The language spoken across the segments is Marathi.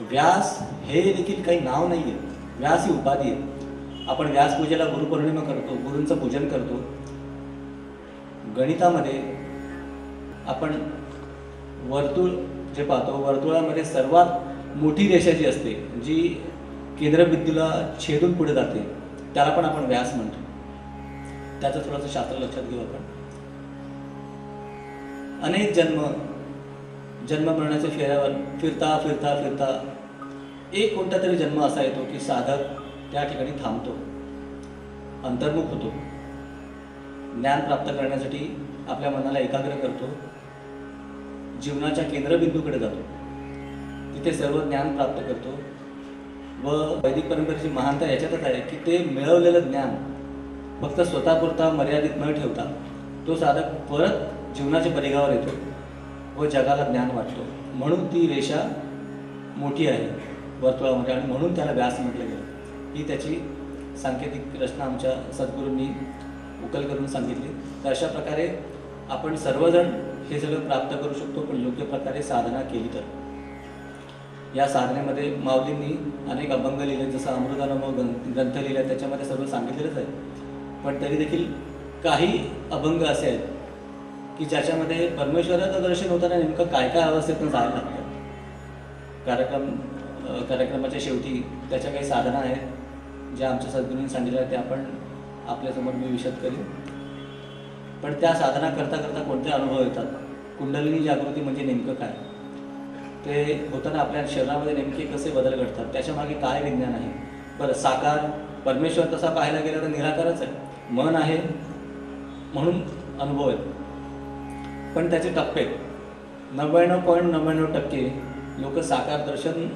व्यास हे देखील काही नाव नाही आहे व्यास ही उपाधी आहे. आपण व्यासपूजेला गुरुपौर्णिमा करतो गुरूंचं पूजन करतो. गणितामध्ये आपण वर्तुळ जे पाहतो वर्तुळामध्ये सर्वात मोठी रेषा जी असते जी केंद्रबिंदूला छेदून पुढे जाते त्याला पण आपण व्यास म्हणतो. त्याचं थोडंसं शास्त्र लक्षात घेऊ आपण. अनेक जन्म जन्म मरणाच्या फेऱ्यावर फिरता फिरता फिरता एक कोणता तरी जन्म असा येतो की साधक त्या ठिकाणी थांबतो. अंतर्मुख होतो. ज्ञान प्राप्त करण्यासाठी आपल्या मनाला एकाग्र करतो. जीवनाच्या केंद्रबिंदूकडे जातो. तिथे सर्व ज्ञान प्राप्त करतो. व वैदिक परंपरेची महानता याच्यातच आहे की ते मिळवलेलं ज्ञान फक्त स्वतःपुरता मर्यादित न ठेवता तो साधक परत जीवनाच्या परिघावर येतो. व जगाला ज्ञान वाटतो. म्हणून ती रेषा मोठी आहे वर्तुळामध्ये आणि म्हणून त्याला व्यास म्हटलं गेलं. ही त्याची सांकेतिक रचना आमच्या सद्गुरूंनी उकल करून सांगितली. तर अशा प्रकारे आपण सर्वजण हे सगळं प्राप्त करू शकतो पण योग्य प्रकारे साधना केली तर. या साधनेमध्ये माऊलींनी अनेक अभंग लिहिले जसं अमृतानुभव ग्रंथ ग्रंथ लिहिला त्याच्यामध्ये सर्व सांगितलेलंच आहे. पण तरी देखील काही अभंग असे आहेत की ज्याच्यामध्ये परमेश्वराचं दर्शन होताना नेमकं काय काय अवस्थेतून जायला लागतं. कार्यक्रम कार्यक्रमाच्या शेवटी त्याच्या काही साधना आहेत ज्या आमच्या सद्गुरूंनी सांगितल्या त्या आपण आपल्यासमोर मी विशद करीन. पण त्या साधना करता करता कोणते अनुभव येतात? कुंडलिनी जागृती म्हणजे नेमकं काय? ते होताना आपल्या शरीरामध्ये नेमके कसे बदल घडतात? त्याच्यामागे काय विज्ञान आहे? बरं साकार परमेश्वर तसा पाहायला गेला तर निराकारच आहे. मन आहे म्हणून अनुभव येतो. पण त्याचे टप्पे नव्याण्णव पॉईंट नव्याण्णव टक्के लोक साकार दर्शन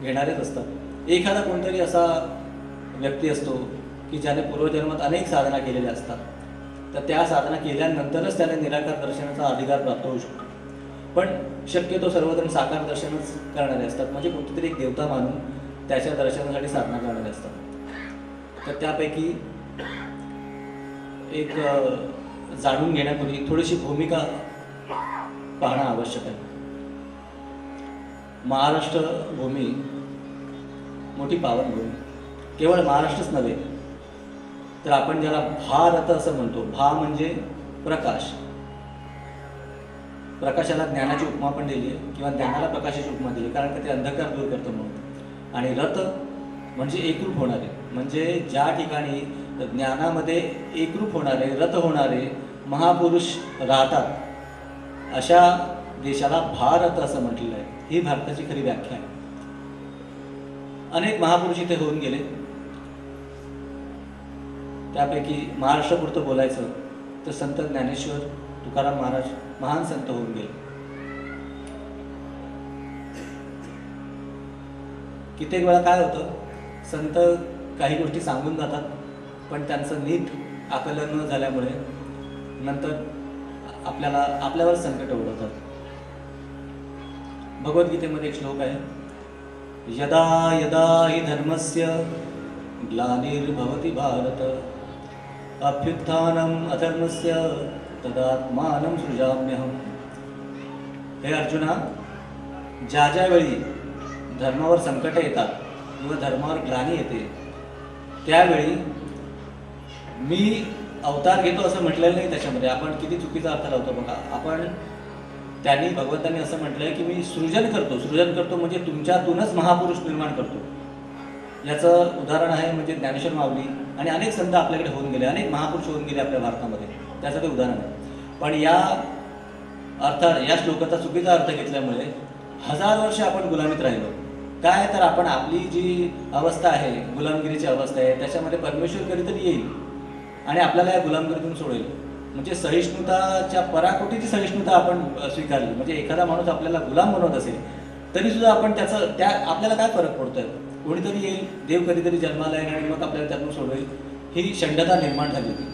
घेणारेच असतात. एखादा कोणतरी असा व्यक्ती असतो की ज्याने पूर्वजन्मात अनेक साधना केलेल्या असतात. तर त्या साधना केल्यानंतरच त्याने निराकार दर्शनाचा अधिकार प्राप्त होऊ शकतो. पण शक्यतो सर्वजण साकार दर्शनच करणारे असतात. म्हणजे कुठेतरी एक देवता मानून त्याच्या दर्शनासाठी साधना करणारे असतात. तर त्यापैकी एक जाणून घेण्यापूर्वी थोडीशी भूमिका पाहणं आवश्यक आहे. महाराष्ट्र भूमी मोठी पावनभूमी. केवळ महाराष्ट्रच नव्हे तर आपण ज्याला भारत असं म्हणतो भा म्हणजे प्रकाश. प्रकाशाला ज्ञानाची उपमा पण दिली आहे किंवा ज्ञानाला प्रकाशाची उपमा दिली कारण का ते अंधकार दूर करतो म्हणून. आणि रथ म्हणजे एकरूप होणारे म्हणजे ज्या ठिकाणी ज्ञानामध्ये एकरूप होणारे रथ होणारे महापुरुष राहतात अशा देशाला भारत असं म्हटलेलं आहे. ही भारताची खरी व्याख्या आहे. अनेक महापुरुष इथे होऊन गेले. त्यापैकी महाराष्ट्रापुरतं बोलायचं तर संत ज्ञानेश्वर तुकाराम महाराज महान संत होऊन गेले. कित्येक वेळा काय होतं? संत काही गोष्टी सांगून जातात पण त्यांचं नीट आकलन न झाल्यामुळे नंतर आपल्याला आपल्यावर संकट ओढवतात भगवद्गीतेमध्ये एक श्लोक आहे यदा यदा हि धर्मस्य ग्लानिर्भवति भारत अभ्युत्थानम् अधर्मस्य तदात्मानं सृजाम्यहम। हे अर्जुना ज्या ज्या वेळी धर्मावर संकट येतात किंवा धर्मावर ग्लानी येते त्यावेळी मी अवतार घेतो असं म्हटलेलं नाही त्याच्यामध्ये. आपण किती चुकीचा अर्थ लावतो बघा. आपण त्यांनी भगवंतांनी असं म्हटलंय की मी सृजन करतो. सृजन करतो म्हणजे तुमच्यातूनच महापुरुष निर्माण करतो. याचं उदाहरण आहे म्हणजे ज्ञानेश्वर माऊली आणि अनेक संत आपल्याकडे होऊन गेले. अनेक महापुरुष होऊन गेले आपल्या भारतामध्ये. त्याचं ते उदाहरण आहे. पण या अर्थ या श्लोकाचा चुकीचा अर्थ घेतल्यामुळे हजार वर्ष आपण गुलामीत राहिलो. काय तर आपण आपली जी अवस्था आहे गुलामगिरीची अवस्था आहे त्याच्यामध्ये परमेश्वर कधीतरी येईल. आणि आपल्याला या गुलामगिरीतून सोडेल. म्हणजे सहिष्णुताच्या पराकोटीची सहिष्णुता आपण स्वीकारली. म्हणजे एखादा माणूस आपल्याला गुलाम बनवत असेल तरी सुद्धा आपण त्याचं त्या आपल्याला काय फरक पडतोय? कोणीतरी येईल देव कधीतरी जन्माला येईल आणि मग आपल्याला त्यातून सोडवेल ही षंडता निर्माण झाली होती.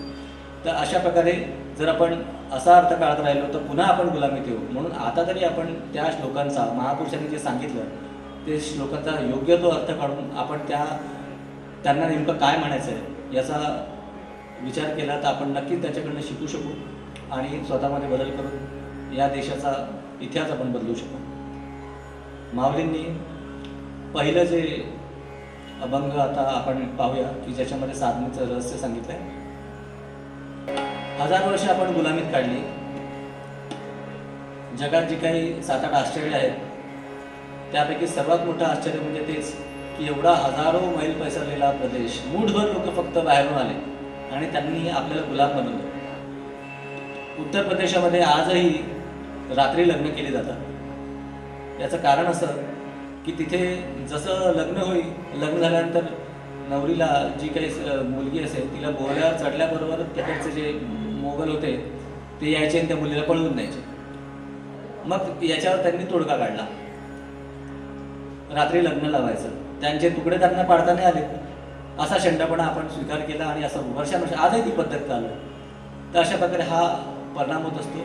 तर अशा प्रकारे जर आपण असा अर्थ काढत राहिलो तर पुन्हा आपण गुलामीत येऊ म्हणून आता तरी आपण त्या श्लोकांचा महापुरुषांनी जे सांगितलं ते श्लोकांचा योग्य तो अर्थ काढून आपण त्या त्यांना नेमकं काय म्हणायचं आहे याचा विचार केला तर आपण नक्कीच त्याच्याकडनं शिकू शकू आणि स्वतःमध्ये बदल करून या देशाचा इतिहास आपण बदलू शकू. माऊलींनी पहिलं जे अभंग आता आपण पाहूया की ज्याच्यामध्ये साधनेचं रहस्य सांगितलंय. हजार वर्ष आपण गुलामीत काढली. जगात जी काही सात आठ आश्चर्य आहेत त्यापैकी सर्वात मोठं आश्चर्य म्हणजे तेच की एवढा हजारो मैल पसरलेला प्रदेश मूठभर लोक फक्त बाहेरून आले. आणि त्यांनी आपल्याला गुलाम बनवलं. उत्तर प्रदेशामध्ये आजही रात्री लग्न केली जातात. याचं कारण असं की तिथे जसं लग्न होईल लग्न झाल्यानंतर नवरीला जी काही मुलगी असेल तिला बोहल्यावर चढल्याबरोबर तिकडचे जे मोगल होते ते यायचे आणि त्या मुलीला पळवून द्यायचे मग याच्यावर त्यांनी तोडगा काढला. रात्री लग्न लावायचं. त्यांचे तुकडे त्यांना पाडता नाही आले. असा शंडपणा आपण स्वीकार केला आणि असं वर्षानुवर्ष आजही ती पद्धत चालू तर अशा प्रकारे हा परिणाम होत असतो.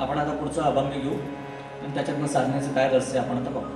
आपण आता पुढचा अभंग घेऊ. आणि त्याच्यातनं साधण्याचं काय रहस्य आपण आता पाहू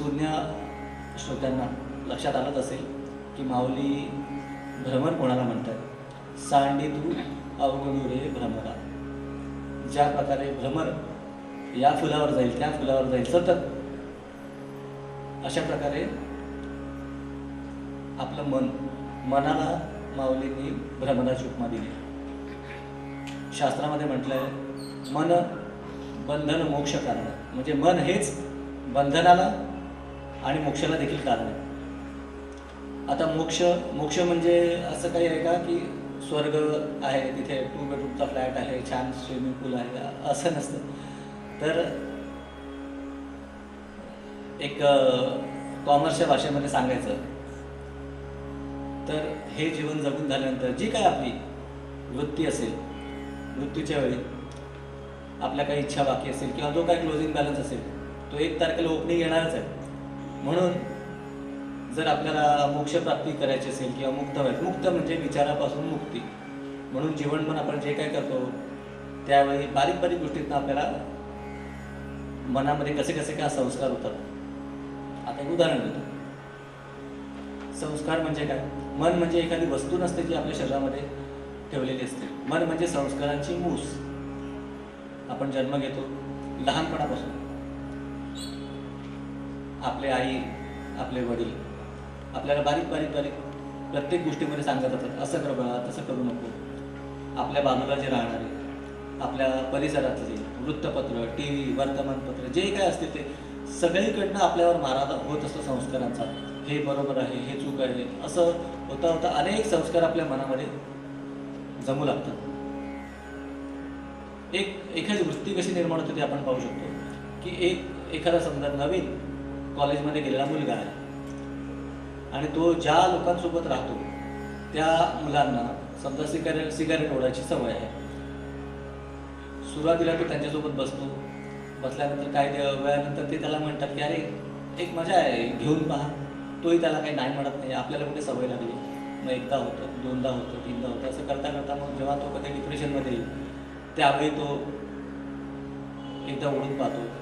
शून्य श्रोत्यांना लक्षात आलंच असेल की माऊली भ्रमर कोणाला म्हणतात? सांडी तू अवगणू रे भ्रमरा. ज्या प्रकारे भ्रमर या फुलावर जाईल त्या फुलावर जाईल सतत. अशा प्रकारे आपलं मन मनाला माऊलींनी भ्रमराची उपमा दिली. शास्त्रामध्ये म्हटलंय मन बंधन मोक्ष कारण. म्हणजे मन हेच बंधनाला आणि मोक्षाला देखील कारण आहे. आता मोक्ष मोक्ष म्हणजे असं काही आहे का की स्वर्ग आहे तिथे टू बेडरूमचा फ्लॅट आहे छान स्विमिंग पूल आहे असं नसतं. तर एक कॉमर्सच्या भाषेमध्ये सांगायचं तर हे जीवन जगून झाल्यानंतर जी काय आपली वृत्ती असेल मृत्यूच्या वेळी आपल्या काही इच्छा बाकी असेल किंवा जो काही क्लोजिंग बॅलन्स असेल तो एक तारखेला ओपनिंग येणारच आहे. म्हणून जर आपल्याला मोक्षप्राप्ती करायची असेल किंवा मुक्त व्हायचं मुक्त म्हणजे विचारापासून मुक्ती. म्हणून जीवनभर आपण जे काय करतो त्यावेळी बारीक बारीक गोष्टीतनं आपल्याला मनामध्ये कसे कसे काय संस्कार होतात. आता एक उदाहरण देतो. संस्कार म्हणजे काय? मन म्हणजे एखादी वस्तू नसते जी आपल्या शरीरामध्ये ठेवलेली असते. मन म्हणजे संस्कारांची मूस. आपण जन्म घेतो लहानपणापासून. आपले आई आपले वडील आपल्याला बारीक बारीक बारीक प्रत्येक गोष्टीमध्ये सांगत असतात असं कर बाळा तसं करू नको. आपल्या बाजूला जे राहणारे आपल्या परिसरातले वृत्तपत्र टी व्ही वर्तमानपत्र जे काय असते ते सगळीकडनं आपल्यावर मारा होत असतो संस्कारांचा. हे बरोबर आहे हे चूक आहे. असं होता होता अनेक संस्कार आपल्या मनामध्ये जमू लागतात. एक एखादी वृत्ती कशी निर्माण होते ते आपण पाहू शकतो. की एक एखादा समजा नवीन कॉलेजमध्ये गेलेला मुलगा आहे. आणि तो ज्या लोकांसोबत राहतो त्या मुलांना समजा सिगारेट सिगारेट ओढायची सवय आहे. सुरुवातीला तो त्यांच्यासोबत बसतो. बसल्यानंतर काही वेळानंतर ते त्याला म्हणतात की अरे एक मजा आहे घेऊन पहा. तोही त्याला काही नाही म्हणत नाही. आपल्याला कुठे सवय लागली? मग एकदा होतं दोनदा होतं तीनदा होतं. असं करता करता मग जेव्हा तो कधी डिप्रेशनमध्ये येईल त्यावेळी तो एकदा ओढून पाहतो.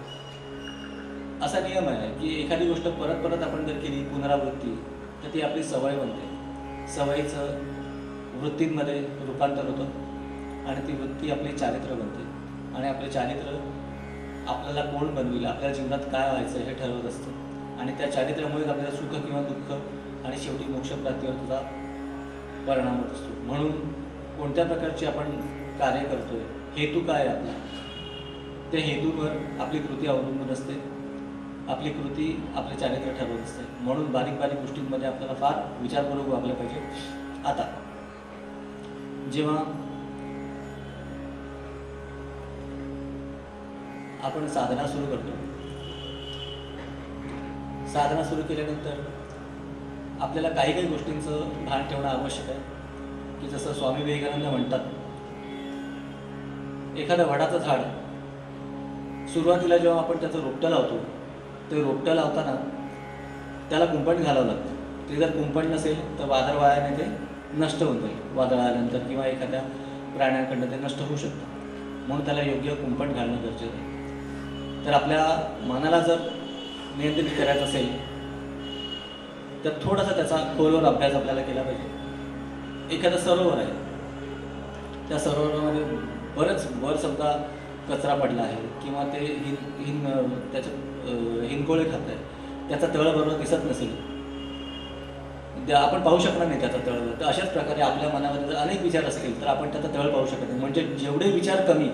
असा नियम आहे की एखादी गोष्ट परत परत आपण जर केली पुनरावृत्ती तर ती आपली सवय बनते. सवयीचं वृत्तींमध्ये रूपांतर होतं आणि ती वृत्ती आपली चारित्र्य बनते. आणि आपले चारित्र्य आपल्याला कोण बनविलं आपल्या जीवनात काय व्हायचं हे ठरवत असतं. आणि त्या चारित्र्यामुळेच आपल्याला सुख किंवा दुःख आणि शेवटी मोक्षप्राप्तीवर तुझा परिणाम होत असतो. म्हणून कोणत्या प्रकारचे आपण कार्य करतोय हेतू काय आहे आपला? त्या हेतूवर आपली कृती अवलंबून असते. आपली कृती आपले चारित्र्य ठरवत असते. म्हणून बारीक बारीक गोष्टींमध्ये आपल्याला फार विचारपूर्वक वागलं पाहिजे. आता जेव्हा आपण साधना सुरू करतो साधना सुरू केल्यानंतर आपल्याला काही काही गोष्टींचं भान ठेवणं आवश्यक आहे. की जसं स्वामी विवेकानंद म्हणतात एखादं वडाचं झाड सुरुवातीला जेव्हा आपण त्याचं रोपटं लावतो ते रोपटं लावताना त्याला कुंपण घालावं लागतं. ते जर कुंपण नसेल तर वादळ वायाने ते नष्ट होऊन जाईल. वादळ आल्यानंतर किंवा एखाद्या प्राण्यांकडनं ते नष्ट होऊ शकतं. म्हणून त्याला योग्य कुंपण घालणं गरजेचं आहे. तर आपल्या मनाला जर नियंत्रित करायचं असेल तर थोडासा त्याचा खोलवर अभ्यास आपल्याला केला पाहिजे. एखादं सरोवर आहे. त्या सरोवरामध्ये बरंच वर समजा कचरा पडला आहे किंवा ते हिन हिन त्याच्या हिंगोळे खात आहे. त्याचा तळ बरोबर दिसत नसेल. आपण पाहू शकणार नाही त्याचा तळ तर अशाच प्रकारे आपल्या मनामध्ये जर अनेक विचार असतील तर आपण त्याचा तळ पाहू शकत नाही. म्हणजे जेवढे विचार कमी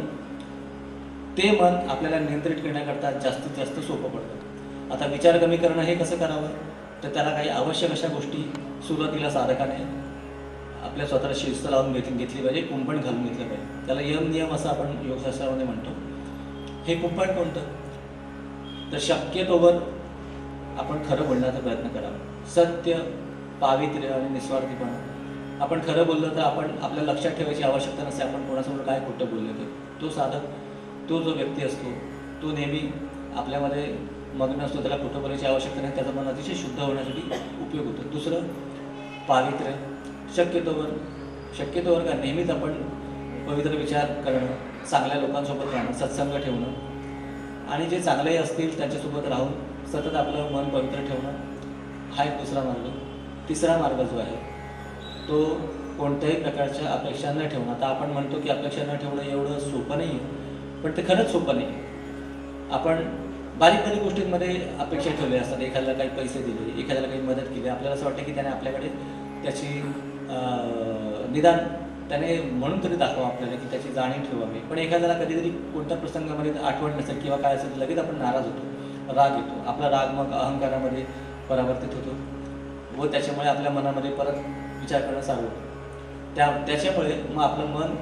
ते मन आपल्याला नियंत्रित करण्याकरता जास्तीत जास्त सोपं पडतं. आता विचार कमी करणं हे कसं करावं? तर त्याला काही आवश्यक अशा गोष्टी सुरुवातीला साधकाने आपल्या स्वतःला शिस्त लावून घेतली घेतली पाहिजे. कुंपण घालून घेतलं पाहिजे. त्याला यम नियम असं आपण योगशास्त्रामध्ये म्हणतो. हे कुंपण कोणतं? तर शक्यतोवर आपण खरं बोलण्याचा प्रयत्न करावा सत्य पावित्र्य आणि निस्वार्थीपणा. आपण खरं बोललं तर आपण आपल्या लक्षात ठेवायची आवश्यकता नसते. आपण कोणासमोर काय खोटं बोललं ते. तो साधक तो जो व्यक्ती असतो तो नेहमी आपल्यामध्ये मग्न असतो. त्याला खोटं बोलायची आवश्यकता नाही. त्याचा मन अतिशय शुद्ध होण्यासाठी उपयोग होतो. दुसरं पावित्र्य. शक्यतोवर शक्यतोवर का? नेहमीच आपण पवित्र विचार करणं चांगल्या लोकांसोबत राहणं सत्संग ठेवणं आणि जे चांगले असतील त्यांच्यासोबत राहून सतत आपलं मन पवित्र ठेवणं हा एक दुसरा मार्ग. तिसरा मार्ग जो आहे तो कोणत्याही प्रकारच्या अपेक्षा न ठेवणं. आता आपण म्हणतो की अपेक्षा न ठेवणं एवढं सोपं नाही आहे पण ते खरंच सोपं नाही आपण बारीक बारीक गोष्टींमध्ये अपेक्षा ठेवल्या असतात. एखाद्याला काही पैसे दिले एखाद्याला काही मदत केली. आपल्याला असं वाटतं की त्याने आपल्याकडे त्याची निदान त्याने म्हणून तरी दाखवा आपल्याला की त्याची जाणीव ठेवावी पण एखाद्याला कधीतरी कोणत्या प्रसंगामध्ये आठवण नसेल किंवा काय असेल तर लगेच आपण नाराज होतो. राग येतो. आपला राग मग अहंकारामध्ये परावर्तित होतो व त्याच्यामुळे आपल्या मनामध्ये परत विचार करणं चालू होतो. त्या त्याच्यामुळे मग आपलं मन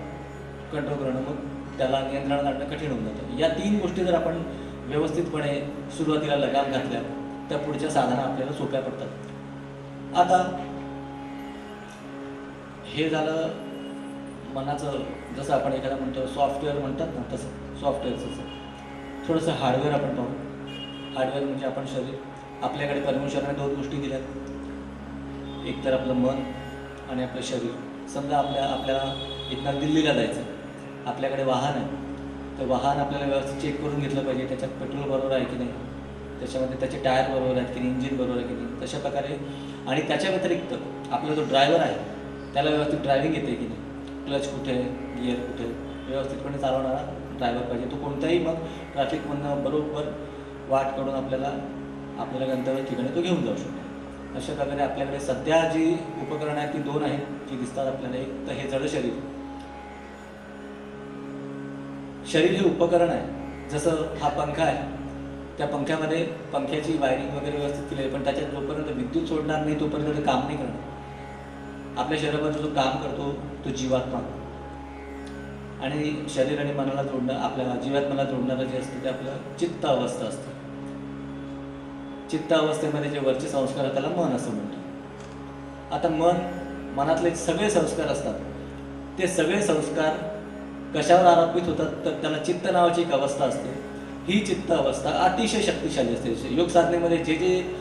कंट्रोल करणं मग त्याला नियंत्रणात आणणं कठीण होऊन जातं. या तीन गोष्टी जर आपण व्यवस्थितपणे सुरुवातीला लगाम घातल्या त्या पुढच्या साधना आपल्याला सोप्या पडतात. आता हे झालं मनाचं जसं आपण एखादा म्हणतो सॉफ्टवेअर म्हणतात ना तसं सॉफ्टवेअरचं थोडंसं हार्डवेअर आपण पाहू. हार्डवेअर म्हणजे आपण शरीर. आपल्याकडे परमेश्वराने दोन गोष्टी दिल्यात. एक तर आपलं मन आणि आपलं शरीर. समजा आपल्या आपल्याला इथनं दिल्लीला जायचं. आपल्याकडे वाहन आहे. तर वाहन आपल्याला व्यवस्थित चेक करून घेतलं पाहिजे त्याच्यात पेट्रोल बरोबर आहे की नाही? त्याच्यामध्ये त्याचे टायर बरोबर आहेत की नाही? इंजिन बरोबर आहे की नाही? तशा प्रकारे आणि त्याच्या व्यतिरिक्त आपला जो ड्रायव्हर आहे त्याला व्यवस्थित ड्रायव्हिंग येते की नाही? क्लच कुठे गिअर कुठे व्यवस्थितपणे चालवणारा ड्रायव्हर पाहिजे. तो कोणताही मग ट्रॅफिकमधनं बरोबर वाट काढून आपल्याला आपल्याला गंतव्य ठिकाणी तो घेऊन जाऊ शकतो. अशा प्रकारे आपल्याकडे सध्या जी उपकरणं आहेत ती दोन आहेत जी दिसतात आपल्याला एक तर हे जड शरीर. शरीर हे उपकरण आहे. जसं हा पंखा आहे त्या पंख्यामध्ये पंख्याची वायरिंग वगैरे व्यवस्थित केली आहे पण त्याच्यात जोपर्यंत विद्युत सोडणार नाही तोपर्यंत ते काम नाही करणार. आपल्या शरीरामध्ये जो काम करतो तो जीवात्मा. आणि शरीर आणि मनाला जोडणं आपल्या जीवात्माला जोडणारं जे असतं ते आपलं चित्त अवस्था असते. चित्त अवस्थेमध्ये जे वरचे संस्कार आहेत त्याला मन असं म्हणतो. आता मन मनातले सगळे संस्कार असतात. ते सगळे संस्कार कशावर आरोपित होतात तर त्याला चित्त नावाची एक अवस्था असते. ही चित्त अवस्था अतिशय शक्तिशाली असते. योग साधनेमध्ये जे जे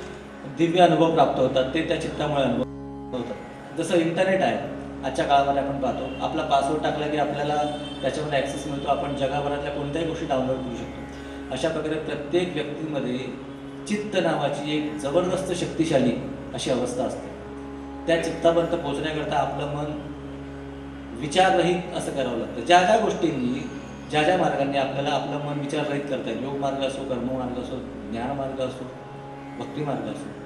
दिव्य अनुभव प्राप्त होतात ते त्या चित्तामुळे अनुभव होतात. जसं इंटरनेट आहे आजच्या काळामध्ये आपण पाहतो आपला पासवर्ड टाकला की आपल्याला त्याच्यामध्ये ॲक्सेस मिळतो आपण जगभरातल्या कोणत्याही गोष्टी डाउनलोड करू शकतो. अशा प्रकारे प्रत्येक व्यक्तीमध्ये चित्त नावाची एक जबरदस्त शक्तिशाली अशी अवस्था असते. त्या चित्तापर्यंत पोहोचण्याकरता आपलं मन विचाररहित असं करावं लागतं. ज्या ज्या गोष्टींनी ज्या ज्या मार्गांनी आपल्याला आपलं मन विचाररहित करता येईल योग मार्ग असो कर्ममार्ग असो ज्ञानमार्ग असो भक्तिमार्ग असो